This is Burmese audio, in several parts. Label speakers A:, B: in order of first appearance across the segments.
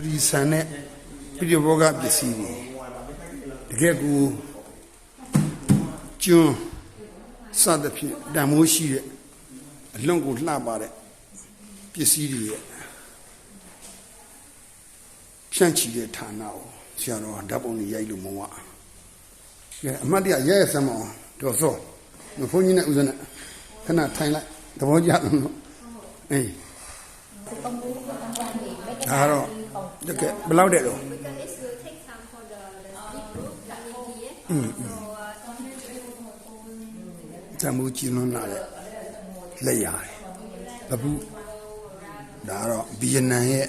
A: ဒီဆန်နဲ့ပြည့်ဘောကပစ္စည်းတွေတကယ်ကိုကျွန်းစသဖြင့်တန်မိုးရှိတဲ့အလွန်ကိုလှပတဲ့ပစ္စည်းတွေရဲ့ဖြန့်ချီတဲ့ဌာနကိုဆရာတော်ဓာတ်ပုံတွေရိုက်လို့မဝကဲအမတ်တရရဲရဲစမ်းမအောင်တော်စောမဖုန်းကြီးနဲ့ဦးဇင်းနဲ့ခဏထိုင်လိုက်သဘောကျလို့နော်အေးဒါတော့ တကယ်ဘယ်လောက်တဲ့တော့
B: Because it will take time for the, the deep root coming here. So, uh,
A: တမှုကျင်းလွန်းလာတဲ့လက်ရတယ်အခုဒါကတော့ဗီယက်နမ်ရဲ့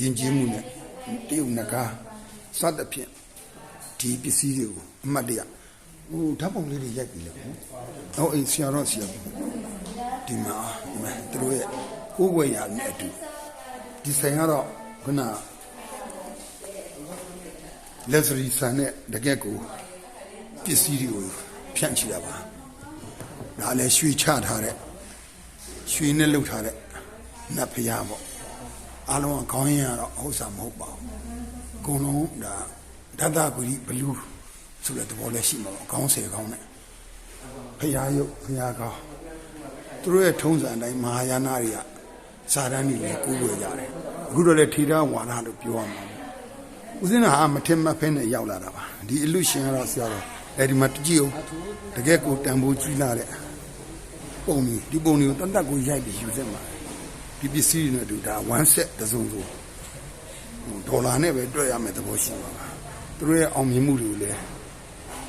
A: ယဉ်ကျေးမှုနဲ့တရုတ်နဂါစသဖြင့်ဒီပစ္စည်းတွေကိုအမှတ်တရဟိုဓာတ်ပုံလေးတွေရိုက်ပြီလေဟောအေးဆရာတော်ဆရာဒီမှာဒီမှာသူတို့ရဲ့ကိုယ်ွယ်ရာနဲ့အတူဒီဆိုင်ကတော့ ခုနလက်စရီဆန်နဲ့တကက်ကိုပစ္စည်းတွေကိုဖြန့်ချီတာပါဒါလည်းရွှေချထားတဲ့ရွှေနဲ့လှုပ်ထားတဲ့နတ်ဖျားပေါ့အားလုံးကခေါင်းရင်းကတော့ဟုတ်စာမဟုတ်ပါဘူးအကုန်လုံးဒါဓာတဂုရိဘလူးဆိုတဲ့သဘောလည်းရှိမှာပေါ့ခေါင်းဆယ်ခေါင်းနဲ့ဖျားရုပ်ဖျားကောင်းသူတို့ရဲ့ထုံးစံအတိုင်းမဟာယာနတွေကစာတန်းတွေလည်းကိုးကွယ်ကြတယ် အခုတော့လည်းထေရဝါဒလို့ပြောရမှာပေါ့ဦးစင်းကဟာမထင်မှတ်ဖဲနဲ့ရောက်လာတာပါဒီအလူရှင်ကတော့ဆရာတော်အဲဒီမှာတကြည့်အောင်တကယ်ကိုတန်ဖိုးကြီးလာတဲ့ပုံကြီးဒီပုံကြီးကိုတတ်တတ်ကိုရိုက်ပြီးယူသက်မှာဒီပစ္စည်းတွေနဲ့အတူဒါ1 set တစ်စုံစုံဒေါ်လာနဲ့ပဲတွက်ရမယ်သဘောရှိပါပါသူတို့ရဲ့အောင်မြင်မှုတွေကိုလည်း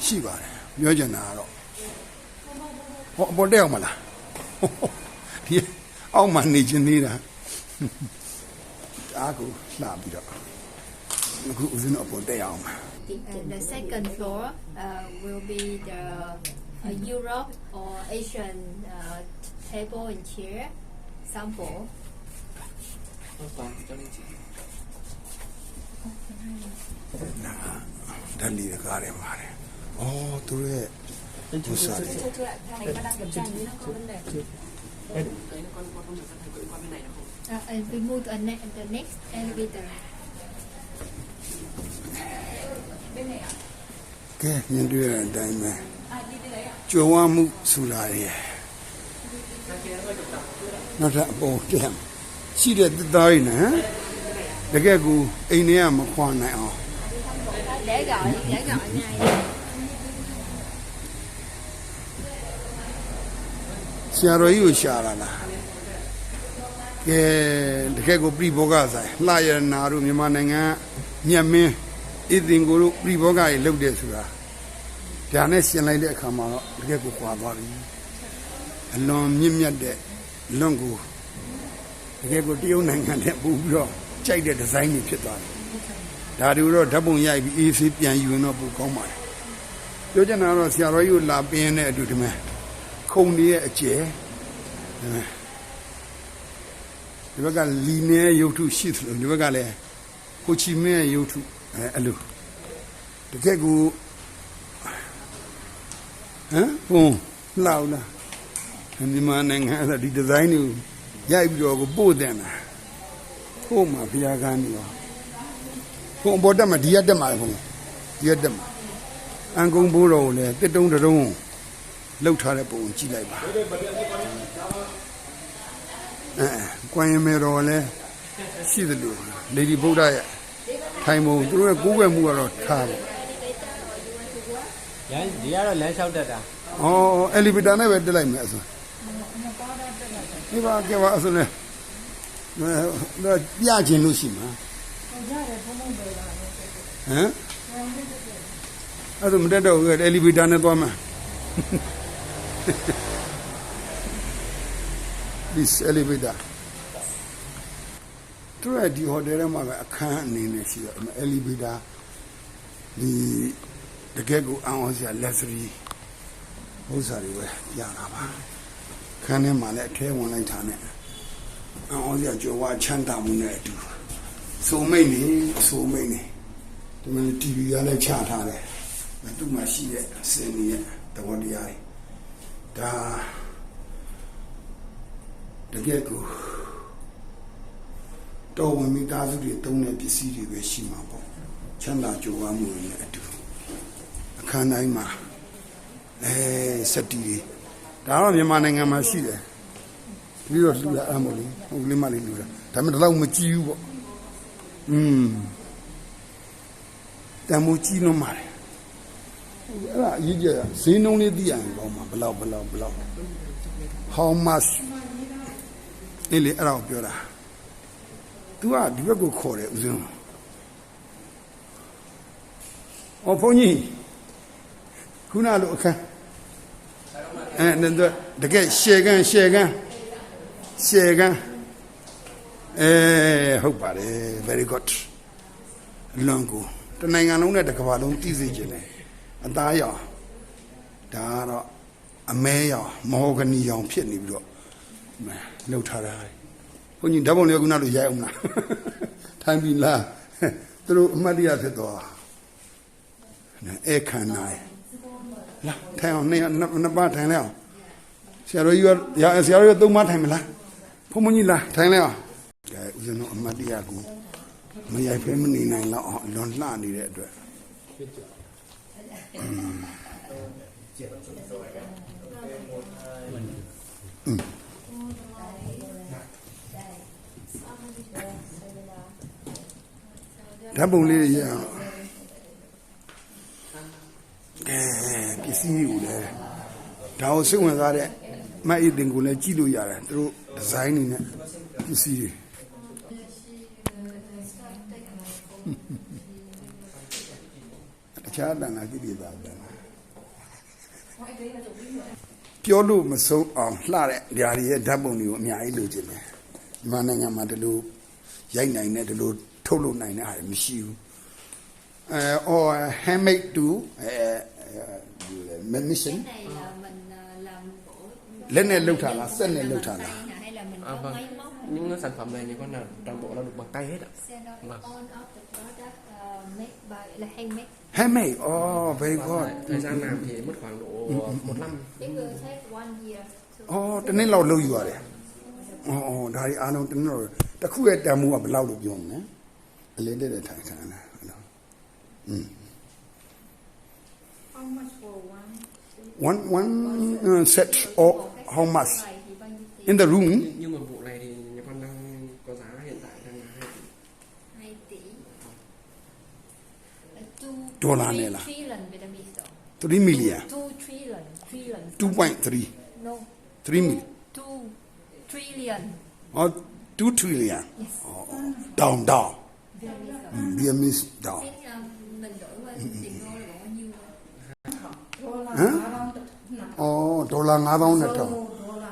A: ရှိပါတယ်ပြောချင်တာကတော့ဟောအပေါ်တက်အောင်မလားဒီအောက်မှာနေချင်နေတာ ဒါကိုလှပြီးတော့အခုဦးဇင်းတို့အပေါ်တက်ရအောင်ပါ
B: the, the second floor uh, will be the uh, Europe or Asian uh, table and chair sample.
A: ဓာတ်လီတကားတယ်ပါ တယ်။အော်သူတို့ရဲ့ဥစ္စာတွေ
B: Uh, and we move to ne- the next elevator.
A: ကဲညင်တွေ့တဲ့အတိုင်းပဲကြွယ်ဝမှုဆိုတာရဲ့နောက်ထပ်အပေါ်ပြန်ရှိတဲ့သစ်သားတွေနဲ့တကယ်ကိုအိမ်ထဲကမခွာနိုင်အောင်
B: Để gọi, để gọi này.
A: ဆရာတော်ကြီးကိုရှာလာလားကဲတကယ်ကိုပြိဘောဂဆိုင်လှရနာတို့မြန်မာနိုင်ငံညက်မင်းဣသင်ကိုတို့ပြိဘောဂကြီးလုပ်တယ်ဆိုတာဒါနဲ့ရှင်လိုက်တဲ့အခါမှာတော့တကယ်ကိုကွာသွားပြီအလွန်မြင့်မြတ်တဲ့လွန်ကိုတကယ်ကိုတရုတ်နိုင်ငံနဲ့ပို့ပြီးတော့ကြိုက်တဲ့ဒီဇိုင်းတွေဖြစ်သွားတယ်ဒါတွေတော့ဓာတ်ပုံရိုက်ပြီးအေးဆေးပြန်ယူရင်တော့ပိုကောင်းပါတယ်ပြောချင်တာကတော့ဆရာတော်ကြီးကိုလာပင်းတဲ့အတူတည်း ခုံတွေရဲ့အကျယ်ဒီဘက်ကလီနေရုပ်ထုရှိသလိုဒီဘက်ကလည်းကိုချီမင်းရဲ့ရုပ်ထုအဲအဲ့လိုတကယ်ကိုဟမ်ဘုံလောက်လားဒီမှာနိုင်ငံအဲ့ဒီဒီဇိုင်းတွေကိုရိုက်ပြီးတော့ကိုပို့တယ်လားကို့မှာဘုရားကန်းနေရောဘုံပေါ်တက်မှာဒီရက်တက်မှာဘုံဒီရက်တက်မှာအန်ကုံဘိုးတော်ကိုလည်းတစ်တုံးတစ်တုံး လှုပ်ထားတဲ့ပုံကိုကြည့်လိုက်ပါအဲကွမ်ရင်မေတော်လည်းရှိသလိုလေဒီဗုဒ္ဓရဲ့ထိုင်ပုံသူတို့ရဲ့ကိုးကွယ်မှုကတော့ထားတယ်
C: လမ်းဒီကတော့လမ်းလျှောက်တတ်တာ။
A: အော်အယ်လီဗေတာနဲ့ပဲတက်လိုက်မယ်အဆို။ဒီပါကဲပါအဆိုနဲ့တော့ပြခြင်းလို့ရှိမှာ။ရတယ်ဘုံဘုံပဲလား။ဟမ်အဲ့ဒါမတက်တော့ဘူးအယ်လီဗေတာနဲ့သွားမှာ။ This elevator သူရဒီဟိုတယ်ထဲမှာပဲအခန်းအနေနဲ့ရှိတယ် elevator ဒီတကယ်ကိုအအောင်စရာ luxury ဥစ္စာတွေပဲပြတာပါခန်းထဲမှာလည်းအထဲဝင်လိုက်တာနဲ့အအောင်စရာကြော်ဝါချမ်းသာမှုနဲ့အတူစုံမိတ်နေစုံမိတ်နေဒီမှာ TV ကလည်းချထားတယ်သူ့မှာရှိတဲ့စင်ကြီးရဲ့သဘောတရားတွေ ဒါတကယ်ကိုတော်ဝင်မိသားစုတွေတုံးတဲ့ပစ္စည်းတွေပဲရှိမှာပေါ့ချမ်းသာကြွယ်ဝမှုတွေနဲ့အတူအခန်းတိုင်းမှာအဲစက်တီတွေဒါတော့မြန်မာနိုင်ငံမှာရှိတယ်ပြီးတော့လူလာအမို့လေဟုတ်ကလေးမလေးလူလာဒါပေမဲ့ဒီလောက်မကြည့်ဘူးပေါ့อืมတန်မိုးကြီးလုံးပါတယ် အဲ့ဒါအရေးကြီးတာဈေးနှုန်းလေးသိရရင်ကောင်းမှာဘယ်လောက်ဘယ်လောက်ဘယ်လောက် how much အဲ့လေအဲ့ဒါကိုပြောတာ तू ကဒီဘက်ကိုခေါ်တယ်ဦးဇင်းအော်ဘုန်းကြီးခုနလိုအခန်းအဲနင်တို့တကယ်ရှေကန်ရှေကန်ရှေကန်အဲဟုတ်ပါတယ် very good လွန်ကိုတနိုင်ငံလုံးနဲ့တစ်ကမ္ဘာလုံးတည်စေခြင်းတယ် အသားရောင်ဒါကတော့အမဲရောင်မဟောဂနီရောင်ဖြစ်နေပြီးတော့လှုပ်ထားတာဘုန်းကြီးဓာတ်ပုံလေးကခုနလိုရိုက်အောင်လားထိုင်ပြီလားသူတို့အမှတ်တရဖြစ်သွားအဲခံနိုင်လာထိုင်အောင်နှစ်နှစ်ပါးထိုင်လိုက်အောင်ဆရာတော်ကြီးကရဆရာတော်ကြီးသုံးပါးထိုင်မလားဘုန်းကြီးလားထိုင်လိုက်အောင်အဲဦးဇင်းတို့အမှတ်တရကိုမရိုက်ဖဲမနေနိုင်တော့အောင်လွန်လှနေတဲ့အတွက် ဓာတ်ပုံလေးတွေရအောင်အဲပစ္စည်းတွေကိုလည်းဒါကိုစိတ်ဝင်စားတဲ့မတ်အီတင်ကိုလည်းကြည့်လို့ရတယ်သူတို့ဒီဇိုင်းတွေနဲ့ပစ္စည်းတွေတ ခြားတန်လာကြည့်ပြပါဦးပြောလို့မဆုံးအောင်လှတဲ့ဓာရီရဲ့ဓာတ်ပုံတွေကိုအများကြီးလိုချင်တယ်မြန်မာနိုင်ငံမှာဒီလိုရိုက်နိုင်တဲ့ဒီလိုထုတ်လုပ်နိုင်တဲ့ဟာတွေမရှိဘူးအဲ or handmade to အဲ mission
B: cái này là mình ờ, làm gỗ
A: လက်နဲ့လှုပ်ထားလားစက်နဲ့လှုပ်ထားလား
B: tay nè, hay là mình
C: À,
B: có
C: vâng.
B: máy móc
C: những sản phẩm này thì con là toàn bộ là được bằng tay hết ạ
B: Xe đó,
C: Vâng.
B: made by là handmade
A: handmade oh very good
C: Và thời gian làm thì mất khoảng độ một năm
B: it will take one year to
A: အော်တနေ့လောက်လုပ်ယူရတယ်အော်အော်ဒါဒီအားလုံးတနေ့လောက်တစ်ခုရဲ့တန်မိုးကဘယ်လောက်လို့ပြောမလဲအလင်းတဲ့ထိုင်ခံလားအဲ့လို
D: How much for one?
A: one one uh, set or how much
B: này thì bao nhiêu tiền
A: in the room
C: nhưng, nhưng mà
B: two
A: Dollar
B: three
A: này là?
B: trillion Vietnamese đồng
A: 3 million
B: two trillion trillion
A: 2.3
B: no
A: 3 million
B: two trillion
A: or 2 trillion
B: yes
A: down down
B: Vietnamese đồng
A: Ừ, Vietnamese down
B: Thế, uh, mình đổi qua tiền đô là bao nhiêu
D: Dollar
A: Hả?
D: around nine.
A: အော်ဒေါ်လာ9000နဲ့တောင်း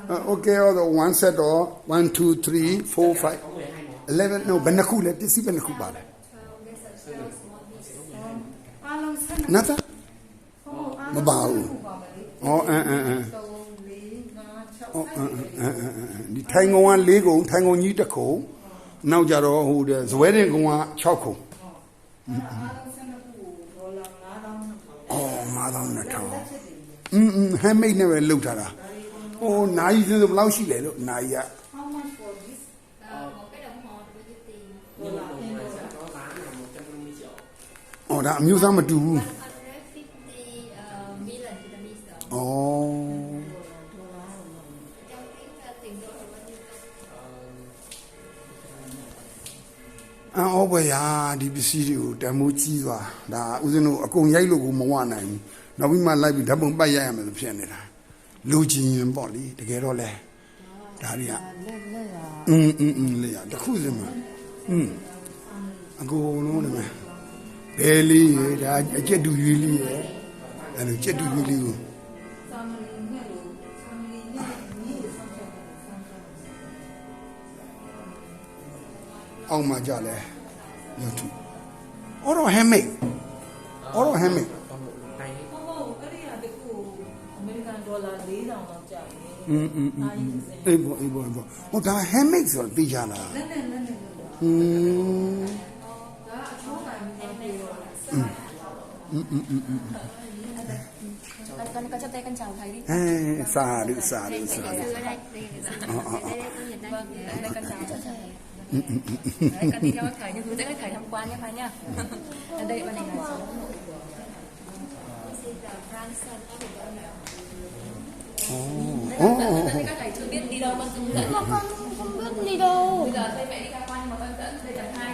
D: Dollar.
A: okay or the one set or 1 2 3 4 5 11 no ဘယ်နှခုလဲပစ္စည်းဘယ်နှခုပါလဲ နတ်သားမပါဘူး
D: ဩ
A: အင်းအင်းအင်းဟုတ်ဒီထိုင်ကုန်က၄ကုန်ထိုင်ကုန်ကြီးတစ်ကုန်နောက်ကြတော့ဟိုတဲ့ဇွဲတင်ကုန်က6
D: ကုန်
A: အော်မာတော့နှစ်ထောင်อืมဟမ်မိတ်နဲ့ပဲလောက်ထားတာဟိုနာကြီးဆိုဘယ်လောက်ရှိလဲလို့နာ
C: ကြီးက
A: အော်ဒါအမျိုးသားမတူဘူး
C: Ờ,
A: အော်ဘယ်ဟာဒီပစ္စည်းတွေကိုတန်မိုးကြီးသွားဒါဦးဇင်းတို့အကုန်ရိုက်လို့ကိုမဝနိုင်ဘူးနောက်ပြီးမှလိုက်ပြီးဓာတ်ပုံပတ်ရိုက်ရမယ်လို့ဖြစ်နေတာလူချင်းရင်ပေါ့လေတကယ်တော့လဲဒါတွေကอืมอืมอืมလေရတခုစမှာอืมအကုန်လုံးဒီမှာဘယ်လေးရဒါအကျက်တူရွေးလေးရအဲ့လိုကျက်တူရွေးလေးကို အောက်မှာကြလဲရုပ်ထုအော်တော့ handmade အော်တော့ handmade
C: toàn bộ bằng tay hết
D: ဟုတ်ဟုတ်အဲ့ဒီဟာတခုအမေရိကန်ဒေါ်လာ4000လောက်ကျတယ်
A: อืมอืม
D: အားကြီးစင်
A: အေးပေါ့အေးပေါ့အေးပေါ့ဟိုဒါ handmade ဆိုတော့သိကြလား
D: လက်နဲ့လက်နဲ့လို့
A: อืม
D: ဒါအချိုးတိုင်းမပြေတော့
E: con con con cho tay con chào thầy đi
A: အဲစာရုစာရုစာ
B: thầy
A: ရု
B: thầy ở đây đây đây đây đây con nhìn đây
E: vâng đây con chào cho thầy
A: อื
E: Đấy, cần đi theo thầy như hướng dẫn các thầy tham quan nhé thầy nhá ở đây bên này là.
A: โอ้
E: các thầy chưa biết đi đâu con hướng dẫn
B: Mà con không biết đi đâu.
E: bây giờ thầy mẹ đi tham quan nhưng mà con dẫn đây chẳng hai